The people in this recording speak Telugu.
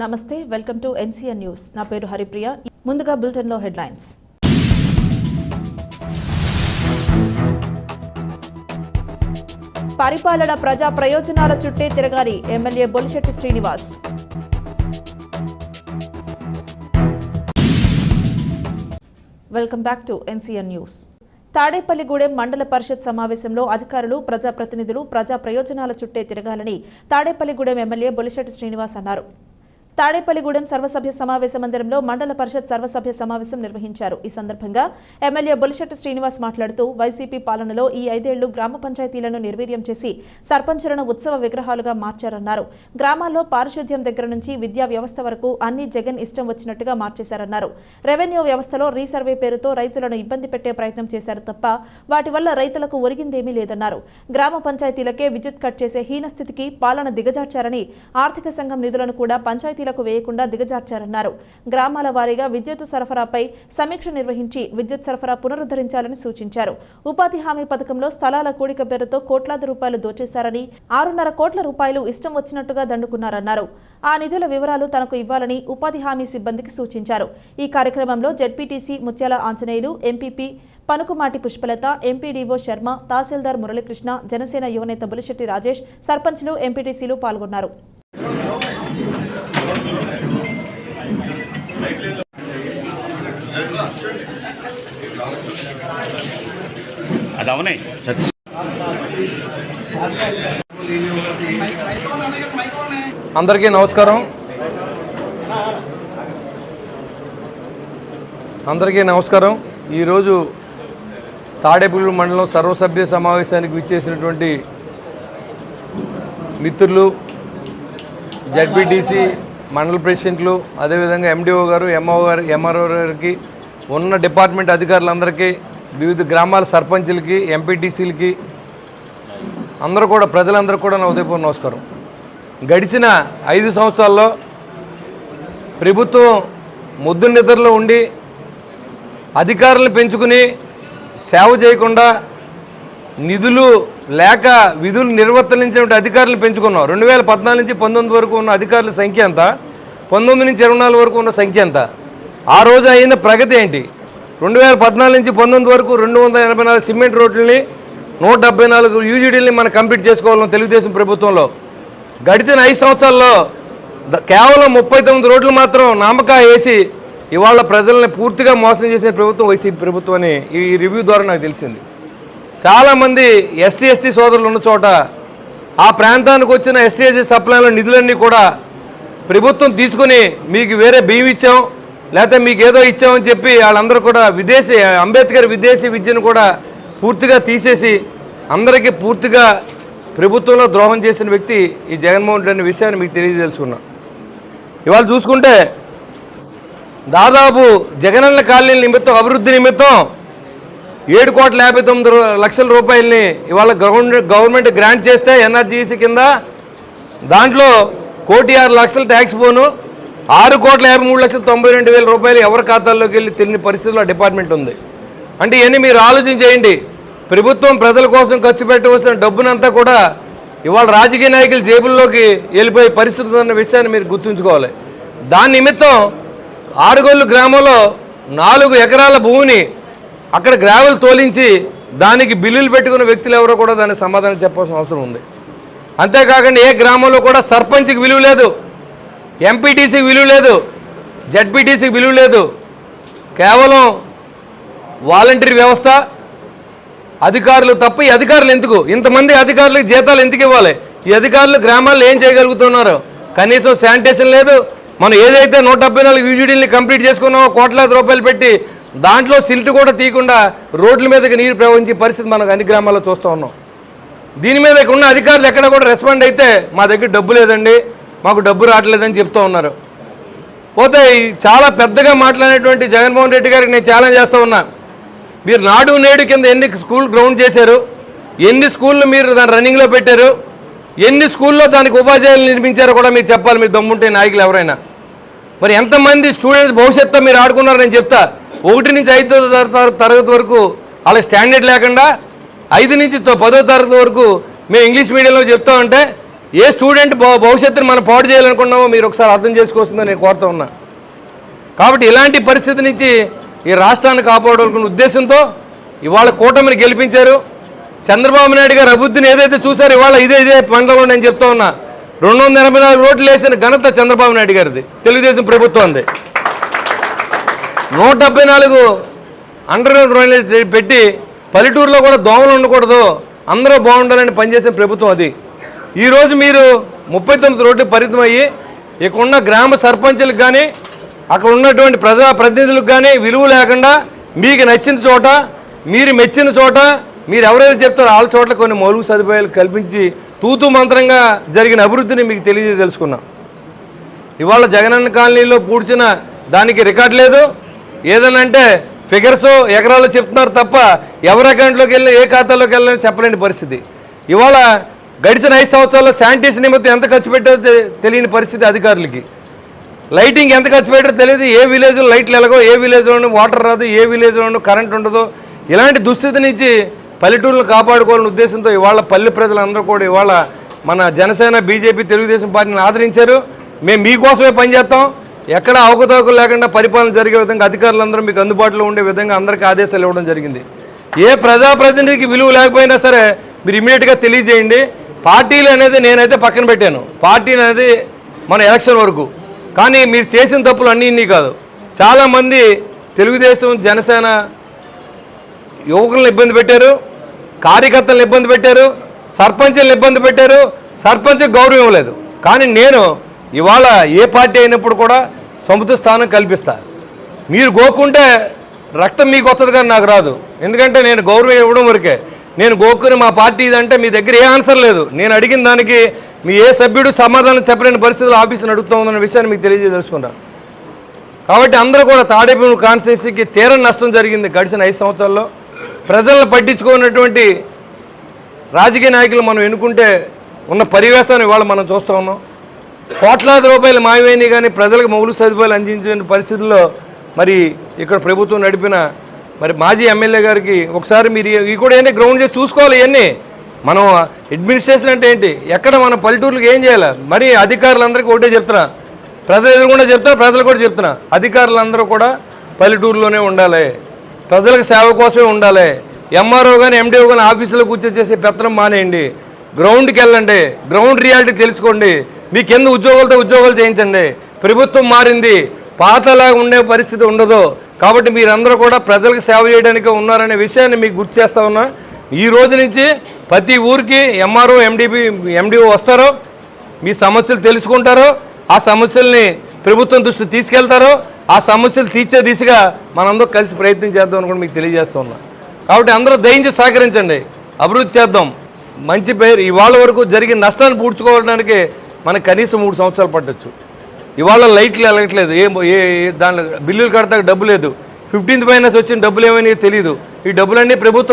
నమస్తే వెల్కమ్ టు ఎన్సీఎన్ న్యూస్. నా పేరు హరిప్రియ. ముందుగా బులెటిన్లో హెడ్లైన్స్. పరిపాలన ప్రజా ప్రయోజనాల చుట్టే తిరగాలి MLA Bolisetti Srinivas. Welcome back to NCN news. Tadepalligudem మండల పరిషత్ సమావేశంలో అధికారులు ప్రజాప్రతినిధులు ప్రజా ప్రయోజనాల చుట్టే తిరగాలని తాడేపల్లిగూడెం ఎమ్మెల్యే బొలిశెట్టి శ్రీనివాస్ అన్నారు. తాడేపల్లిగూడెం సర్వసభ్య సమావేశ మందిరంలో మండల పరిషత్ సర్వసభ్య సమావేశం నిర్వహించారు. ఈ సందర్భంగా ఎమ్మెల్యే బొలిశెట్టి శ్రీనివాస్ మాట్లాడుతూ వైసీపీ పాలనలో ఈ ఐదేళ్ళు గ్రామ పంచాయతీలను నిర్వీర్యం చేసి సర్పంచులను ఉత్సవ విగ్రహాలుగా మార్చారన్నారు. గ్రామాల్లో పారిశుద్ధ్యం దగ్గర నుంచి విద్యా వ్యవస్థ వరకు అన్ని జగన్ ఇష్టం వచ్చినట్టుగా మార్చేశారన్నారు. రెవెన్యూ వ్యవస్థలో రీసర్వే పేరుతో రైతులను ఇబ్బంది పెట్టే ప్రయత్నం చేశారు తప్ప వాటి వల్ల రైతులకు ఒరిగిందేమీ లేదన్నారు. గ్రామ పంచాయతీలకే విద్యుత్ కట్ చేసే హీనస్థితికి పాలన దిగజార్చారని ఆర్థిక సంఘం నిధులను కూడా పంచాయతీ పంచాయతీలకు వేయకుండా దిగజార్చారన్నారు. గ్రామాల వారీగా విద్యుత్ సరఫరాపై సమీక్ష నిర్వహించి విద్యుత్ సరఫరా పునరుద్ధరించాలని సూచించారు. ఉపాధి హామీ పథకంలో స్థలాల కూడిక పేరుతో కోట్లాది రూపాయలు దోచేశారని ఆరున్నర కోట్ల రూపాయలు ఇష్టం వచ్చినట్టుగా దండుకున్నారన్నారు. ఆ నిధుల వివరాలు తనకు ఇవ్వాలని ఉపాధి హామీ సిబ్బందికి సూచించారు. ఈ కార్యక్రమంలో ZPTC Mutyala Anjaneyulu MPP Panukumati Pushpalatha MPDO Sharma తహసీల్దార్ మురళీకృష్ణ జనసేన యువనేత బులిశెట్టి రాజేష్ సర్పంచ్లు ఎంపీటీసీలు పాల్గొన్నారు. అది అవనే. సతీష్ అందరికీ నమస్కారం. అందరికీ నమస్కారం. ఈరోజు తాడేపల్లి మండలం సర్వసభ్య సమావేశానికి విచ్చేసినటువంటి మిత్రులు జడ్పీటీసీ మండల ప్రెసిడెంట్లు అదేవిధంగా ఎండిఓ గారు ఎంఓ గారు ఎంఆర్ఓ గారికి ఉన్న డిపార్ట్మెంట్ అధికారులందరికీ వివిధ గ్రామాల సర్పంచులకి ఎంపీటీసీలకి అందరూ కూడా ప్రజలందరూ కూడా నా ఉదయపూర్వ నమస్కారం. గడిచిన ఐదు సంవత్సరాల్లో ప్రభుత్వం ముద్దు నిద్రలో ఉండి అధికారులను పెంచుకుని సేవ చేయకుండా నిధులు లేక విధులు నిర్వర్తించినటువంటి అధికారులను పెంచుకున్నాం. రెండు వేల పద్నాలుగు నుంచి పంతొమ్మిది వరకు ఉన్న అధికారుల సంఖ్య ఎంత? పంతొమ్మిది నుంచి ఇరవై నాలుగు వరకు ఉన్న సంఖ్య ఎంత? ఆ రోజు అయిన ప్రగతి ఏంటి? రెండు వేల పద్నాలుగు నుంచి పంతొమ్మిది వరకు రెండు వందల ఎనభై నాలుగు సిమెంట్ రోడ్లని నూట డెబ్బై నాలుగు యూజీడీలని మనం కంప్లీట్ చేసుకోవాలని తెలుగుదేశం ప్రభుత్వంలో. గడిచిన ఐదు సంవత్సరాల్లో ద- కేవలం ముప్పై తొమ్మిది రోడ్లు మాత్రం నామకా వేసి ఇవాళ ప్రజల్ని పూర్తిగా మోసం చేసిన ప్రభుత్వం వైసీపీ ప్రభుత్వం అని ఈ రివ్యూ ద్వారా నాకు తెలిసింది. చాలామంది ఎస్టీ ఎస్టీ సోదరులు ఉన్న చోట ఆ ప్రాంతానికి వచ్చిన ఎస్టీ ఎస్టీ సప్లైల నిధులన్నీ కూడా ప్రభుత్వం తీసుకుని మీకు వేరే బియ్యం ఇచ్చాం లేకపోతే మీకు ఏదో ఇచ్చామని చెప్పి వాళ్ళందరూ కూడా విదేశీ అంబేద్కర్ విదేశీ విద్యను కూడా పూర్తిగా తీసేసి అందరికీ పూర్తిగా ప్రభుత్వంలో ద్రోహం చేసిన వ్యక్తి ఈ జగన్మోహన్ రెడ్డి అనే విషయాన్ని మీకు తెలియజేసుకున్నా. ఇవాళ చూసుకుంటే దాదాపు జగనన్న కాలనీ నిమిత్తం అభివృద్ధి నిమిత్తం ఏడు కోట్ల యాభై తొమ్మిది లక్షల రూపాయలని ఇవాళ గవర్నమెంట్ గవర్నమెంట్ గ్రాంట్ చేస్తే ఎన్ఆర్జీసీ కింద దాంట్లో కోటి ఆరు లక్షల ట్యాక్స్ పోను ఆరు కోట్ల యాభై మూడు లక్షల తొంభై రెండు వేల రూపాయలు ఎవరి ఖాతాల్లోకి వెళ్ళి తెలియని పరిస్థితుల్లో డిపార్ట్మెంట్ ఉంది. అంటే ఇవన్నీ మీరు ఆలోచన చేయండి. ప్రభుత్వం ప్రజల కోసం ఖర్చు పెట్టవలసిన డబ్బునంతా కూడా ఇవాళ రాజకీయ నాయకుల జేబుల్లోకి వెళ్ళిపోయే పరిస్థితి ఉన్న విషయాన్ని మీరు గుర్తుంచుకోవాలి. దాని నిమిత్తం ఆరుగొల్లు గ్రామంలో నాలుగు ఎకరాల భూమిని అక్కడ గ్రావెల్ తోలించి దానికి బిల్లులు పెట్టుకున్న వ్యక్తులు ఎవరో కూడా దానికి సమాధానం చెప్పాల్సిన అవసరం ఉంది. అంతేకాకుండా ఏ గ్రామంలో కూడా సర్పంచ్కి విలువ లేదు. ఎంపీటీసీకి విలువ లేదు జడ్పీటీసీకి విలువ లేదు. కేవలం వాలంటరీ వ్యవస్థ అధికారులు తప్ప ఈ అధికారులు ఎందుకు? ఇంతమంది అధికారులకు జీతాలు ఎందుకు ఇవ్వాలి? ఈ అధికారులు గ్రామాల్లో ఏం చేయగలుగుతున్నారు? కనీసం శానిటేషన్ లేదు. మనం ఏదైతే నూట డెబ్బై నాలుగు యూజీడీని కంప్లీట్ చేసుకున్నామో కోట్లాది రూపాయలు పెట్టి దాంట్లో సిల్ట్ కూడా తీయకుండా రోడ్ల మీదకి నీరు ప్రవహించే పరిస్థితి మనకు అన్ని గ్రామాల్లో చూస్తూ ఉన్నాం. దీని మీద ఇక్కడ ఉన్న అధికారులు ఎక్కడ కూడా రెస్పాండ్ అయితే మా దగ్గర డబ్బు లేదండి. మాకు డబ్బు రావట్లేదని చెప్తూ ఉన్నారు. పోతే చాలా పెద్దగా మాట్లాడినటువంటి జగన్మోహన్ రెడ్డి గారికి నేను ఛాలెంజ్ చేస్తూ ఉన్నా. మీరు నాడు నేడు కింద ఎన్ని స్కూల్ గ్రౌండ్ చేశారు? ఎన్ని స్కూళ్ళు మీరు దాని రన్నింగ్లో పెట్టారు? ఎన్ని స్కూల్లో దానికి ఉపాధ్యాయులు నిర్మించారో కూడా మీరు చెప్పాలి. మీరు దమ్ముంటే నాయకులు ఎవరైనా. మరి ఎంతమంది స్టూడెంట్స్ భవిష్యత్తులో మీరు ఆడుకున్నారు నేను చెప్తా. ఒకటి నుంచి ఐదో తరగతి వరకు వాళ్ళకి స్టాండర్డ్ లేకుండా ఐదు నుంచి పదో తరగతి వరకు మేము ఇంగ్లీష్ మీడియంలో చెప్తా ఉంటే ఏ స్టూడెంట్ భవ- భవిష్యత్తుని మనం పాడు చేయాలనుకున్నామో మీరు ఒకసారి అర్థం చేసుకోవాల్సిందని నేను కోరుతా ఉన్నా. కాబట్టి ఇలాంటి పరిస్థితి నుంచి ఈ రాష్ట్రాన్ని కాపాడాలనుకున్న ఉద్దేశంతో ఇవాళ కూటమిని గెలిపించారు. చంద్రబాబు నాయుడు గారు అభివృద్ధిని ఏదైతే చూసారో ఇవాళ ఇదే ఇదే మండలంలో నేను చెప్తా ఉన్నా. రెండు వందల ఎనభై నాలుగు రోడ్లు వేసిన ఘనత చంద్రబాబు నాయుడు గారిది. తెలుగుదేశం ప్రభుత్వం నూట డెబ్బై నాలుగు అండర్ గ్రౌండ్ పెట్టి పల్లెటూరులో కూడా దోమలు ఉండకూడదు. అందరూ బాగుండాలని పనిచేసే ప్రభుత్వం అది. ఈరోజు మీరు ముప్పై తొమ్మిది రోడ్డు పరితమయ్యి ఇక్కడ ఉన్న గ్రామ సర్పంచులకు కానీ అక్కడ ఉన్నటువంటి ప్రజా ప్రతినిధులకు కానీ విలువ లేకుండా మీకు నచ్చిన చోట మీరు మెచ్చిన చోట మీరు ఎవరైతే చెప్తారో వాళ్ళ చోట్ల కొన్ని మౌలిక సదుపాయాలు కల్పించి తూతూ మంత్రంగా జరిగిన అభివృద్ధిని మీకు తెలియజే తెలుసుకున్నాం. ఇవాళ జగనన్న కాలనీలో పూడ్చిన దానికి రికార్డ్ లేదు. ఏదనంటే ఫిగర్స్ ఎకరాలు చెప్తున్నారు తప్ప ఎవరి అకౌంట్లోకి వెళ్ళినా ఏ ఖాతాలోకి వెళ్ళినా చెప్పలేని పరిస్థితి. ఇవాళ గడిచిన ఐదు సంవత్సరాల్లో శానిటేషన్ నిమిత్తం ఎంత ఖర్చు పెట్టారో తెలియని పరిస్థితి అధికారులకి. లైటింగ్ ఎంత ఖర్చు పెట్టారో తెలియదు ఏ విలేజ్లో లైట్లు ఎలాగో ఏ విలేజ్లోనూ వాటర్ రాదు ఏ విలేజ్లోనూ కరెంట్ ఉండదు ఇలాంటి దుస్థితి నుంచి పల్లెటూరులను కాపాడుకోవాలనే ఉద్దేశంతో ఇవాళ పల్లె ప్రజలందరూ కూడా ఇవాళ మన జనసేన బీజేపీ తెలుగుదేశం పార్టీని ఆదరించారు. మేము మీకోసమే పనిచేస్తాం. ఎక్కడ అవకతవకలు లేకుండా పరిపాలన జరిగే విధంగా అధికారులందరూ మీకు అందుబాటులో ఉండే విధంగా అందరికీ ఆదేశాలు ఇవ్వడం జరిగింది. ఏ ప్రజాప్రతినిధికి విలువ లేకపోయినా సరే మీరు ఇమీడియట్గా తెలియజేయండి. పార్టీలు అనేది నేనైతే పక్కన పెట్టాను. పార్టీలు అనేది మన ఎలక్షన్ వరకు. కానీ మీరు చేసిన తప్పులు అన్నీ ఇన్ని కాదు. చాలామంది తెలుగుదేశం జనసేన యువకులను ఇబ్బంది పెట్టారు కార్యకర్తలను ఇబ్బంది పెట్టారు సర్పంచులను ఇబ్బంది పెట్టారు సర్పంచ్ గౌరవం ఇవ్వలేదు. కానీ నేను ఇవాళ ఏ పార్టీ అయినప్పుడు కూడా సముద్ర స్థానం కల్పిస్తా. మీరు గోకుంటే రక్తం మీకు వస్తుంది కానీ నాకు రాదు. ఎందుకంటే నేను గౌరవం ఇవ్వడం వరకే. నేను గోకుని మా పార్టీ ఇదంటే మీ దగ్గర ఏ ఆన్సర్ లేదు. నేను అడిగిన దానికి మీ ఏ సభ్యుడు సమాధానం చెప్పలేని పరిస్థితులు ఆఫీసును అడుగుతా ఉందన్న విషయాన్ని మీకు తెలియజేసుకుంటాను కాబట్టి అందరూ కూడా తాడేపల్లి కాన్స్టిట్యూన్సీకి తీరని నష్టం జరిగింది గడిచిన ఐదు సంవత్సరాల్లో. ప్రజలను పట్టించుకున్నటువంటి రాజకీయ నాయకులు మనం ఎన్నుకుంటే ఉన్న పరివేశాన్ని ఇవాళ మనం చూస్తూ ఉన్నాం. కోట్లాది రూపాయలు మాయమైనవి కానీ ప్రజలకు మౌలిక సదుపాయాలు అందించిన పరిస్థితుల్లో మరి ఇక్కడ ప్రభుత్వం నడిపిన మరి మాజీ ఎమ్మెల్యే గారికి ఒకసారి మీరు ఇవి కూడా ఏంటి గ్రౌండ్ చేసి చూసుకోవాలి ఇవన్నీ? మనం అడ్మినిస్ట్రేషన్ అంటే ఏంటి? ఎక్కడ మన పల్లెటూర్లకు ఏం చేయాలి? మరి అధికారులందరికీ ఒకటే చెప్తున్నా. ప్రజలు ఎదురుకుండా చెప్తున్నా ప్రజలు కూడా చెప్తున్నా. అధికారులందరూ కూడా పల్లెటూరులోనే ఉండాలి. ప్రజలకు సేవ కోసమే ఉండాలి. ఎంఆర్ఓ కానీ ఎండిఓ కానీ ఆఫీసులో కూర్చొచ్చేసి పెత్తనం మానేయండి. గ్రౌండ్కి వెళ్ళండి. గ్రౌండ్ రియాలిటీ తెలుసుకోండి. మీ కింద ఉద్యోగాలతో ఉద్యోగాలు చేయించండి? ప్రభుత్వం మారింది. పాతలాగా ఉండే పరిస్థితి ఉండదు. కాబట్టి మీరందరూ కూడా ప్రజలకు సేవ చేయడానికి ఉన్నారనే విషయాన్ని మీకు గుర్తు చేస్తా ఉన్నా. ఈ రోజు నుంచి ప్రతి ఊరికి ఎంఆర్ఓ ఎండిపి ఎండిఓ వస్తారో మీ సమస్యలు తెలుసుకుంటారో ఆ సమస్యల్ని ప్రభుత్వం దృష్టి తీసుకెళ్తారో ఆ సమస్యలు తీర్చే దిశగా మనందరూ కలిసి ప్రయత్నం చేద్దాం అని కూడా మీకు తెలియజేస్తున్నా కాబట్టి అందరూ దయించి సహకరించండి. అభివృద్ధి చేద్దాం. మంచి పేరు ఇవాళ వరకు జరిగిన నష్టాన్ని పూడ్చుకోవడానికి మనకు కనీసం మూడు సంవత్సరాలు పట్టొచ్చు. ఇవాళ లైట్లు వెళ్ళట్లేదు ఏ ఏ ఏ- దాంట్లో బిల్లులు కడతాక డబ్బు లేదు. ఫిఫ్టీన్త్ ఫైనాన్స్ వచ్చిన డబ్బులు ఏమైనా తెలియదు ఈ డబ్బులన్నీ ప్రభుత్వం